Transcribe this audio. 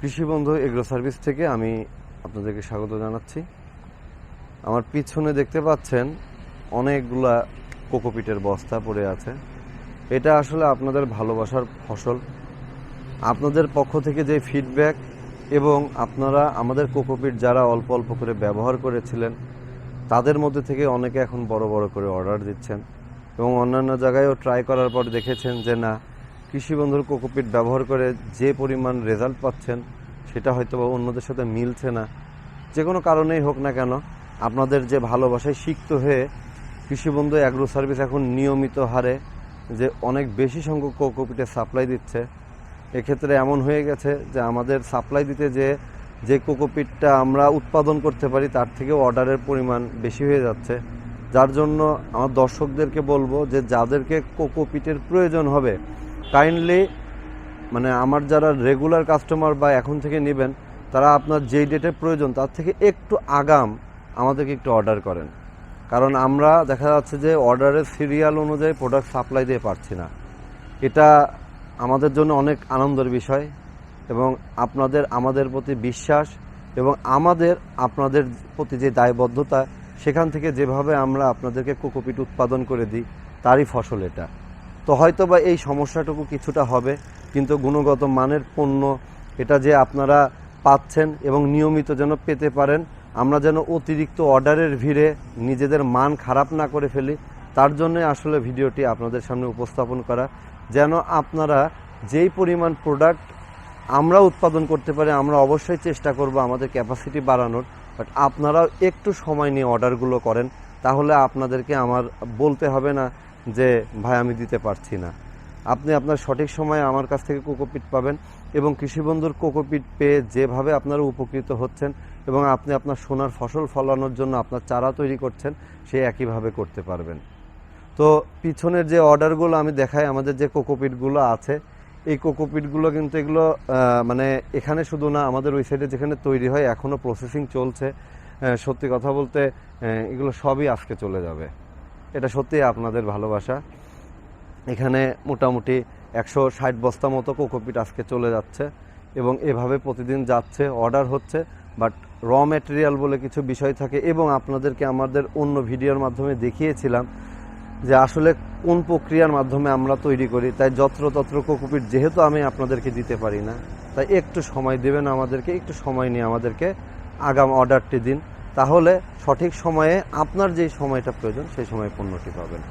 কৃষি বন্ধু agro service থেকে আমি আপনাদেরকে স্বাগত জানাচ্ছি। আমার পিছনে দেখতে পাচ্ছেন অনেকগুলা কোকোপিটের বস্তা পড়ে আছে। এটা আসলে আপনাদের ভালোবাসার ফসল। আপনাদের পক্ষ থেকে যে ফিডব্যাক এবং আপনারা আমাদের কোকোপিট যারা অল্প অল্প করে ব্যবহার করেছিলেন, তাদের মধ্যে থেকে অনেকে এখন বড় বড় করে অর্ডার দিচ্ছেন এবং অন্যান্য জায়গায়ও ট্রাই করার পর দেখেছেন যে না কৃষি বন্ধুর কোকোপিট ব্যবহার করে যে পরিমাণ রেজাল্ট পাচ্ছেন, সেটা হয়তো বা অন্যদের সাথে মিলছে না। যে কোনো কারণেই হোক না কেন, আপনাদের যে ভালোবাসায় সিক্ত হয়ে কৃষি বন্ধু অ্যাগ্রো সার্ভিস এখন নিয়মিত হারে যে অনেক বেশি সংখ্যক কোকোপিটের সাপ্লাই দিচ্ছে, এক্ষেত্রে এমন হয়ে গেছে যে আমাদের সাপ্লাই দিতে যে যে কোকোপিটটা আমরা উৎপাদন করতে পারি, তার থেকে অর্ডারের পরিমাণ বেশি হয়ে যাচ্ছে। যার জন্য আমার দর্শকদেরকে বলব যে, যাদেরকে কোকোপিটের প্রয়োজন হবে কাইন্ডলি মানে আমার যারা রেগুলার কাস্টমার বা এখন থেকে নেবেন, তারা আপনার যেই ডেটের প্রয়োজন, তার থেকে একটু আগাম আমাদেরকে একটু অর্ডার করেন। কারণ আমরা দেখা যাচ্ছে যে অর্ডারের সিরিয়াল অনুযায়ী প্রোডাক্ট সাপ্লাই দিয়ে পারছি না। এটা আমাদের জন্য অনেক আনন্দের বিষয় এবং আপনাদের, আমাদের প্রতি বিশ্বাস এবং আমাদের, আপনাদের প্রতি যে দায়বদ্ধতা, সেখান থেকে যেভাবে আমরা আপনাদেরকে কোকোপিট উৎপাদন করে দিই, তারই ফসল এটা। তো হয়তো বা এই সমস্যাটুকু কিছুটা হবে, কিন্তু গুণগত মানের পণ্য, এটা যে আপনারা পাচ্ছেন এবং নিয়মিত যেন পেতে পারেন, আমরা যেন অতিরিক্ত অর্ডারের ভিড়ে নিজেদের মান খারাপ না করে ফেলি, তার জন্য আসলে ভিডিওটি আপনাদের সামনে উপস্থাপন করা। যেন আপনারা যেই পরিমাণ প্রোডাক্ট আমরা উৎপাদন করতে পারি, আমরা অবশ্যই চেষ্টা করব আমাদের ক্যাপাসিটি বাড়ানোর, বাট আপনারাও একটু সময় নিয়ে অর্ডারগুলো করেন, তাহলে আপনাদেরকে আমার বলতে হবে না যে, ভাই, আমি দিতে পারছি না। আপনি আপনার সঠিক সময়ে আমার কাছ থেকে কোকোপিট পাবেন এবং কৃষিবন্ধুর কোকোপিট পেয়ে যেভাবে আপনারা উপকৃত হচ্ছেন এবং আপনি আপনার সোনার ফসল ফলানোর জন্য আপনার চারা তৈরি করছেন, সে একইভাবে করতে পারবেন। তো, পিছনের যে অর্ডারগুলো আমি দেখাই, আমাদের যে কোকোপিটগুলো আছে, এই কোকোপিটগুলো কিন্তু এগুলো মানে এখানে শুধু না, আমাদের ওই সাইডে যেখানে তৈরি হয় এখনও প্রসেসিং চলছে। সত্যি কথা বলতে এগুলো সবই আজকে চলে যাবে। এটা সত্যি আপনাদের ভালোবাসা। এখানে মোটামুটি একশো ষাট বস্তা মতো কোকোপিট আজকে চলে যাচ্ছে এবং এভাবে প্রতিদিন যাচ্ছে, অর্ডার হচ্ছে, বাট র ম্যাটেরিয়াল বলে কিছু বিষয় থাকে এবং আপনাদেরকে আমাদের অন্য ভিডিওর মাধ্যমে দেখিয়েছিলাম যে আসলে কোন প্রক্রিয়ার মাধ্যমে আমরা তৈরি করি। তাই যত্রতত্র কোকোপিট যেহেতু আমি আপনাদেরকে দিতে পারি না, তাই একটু সময় দেবেন আমাদেরকে, একটু সময় নিয়ে আমাদেরকে আগাম অর্ডারটি দিন। তাহলে সঠিক সময়ে আপনার যে সময়টা প্রয়োজন সেই সময়ে পণ্যটি পাবেন।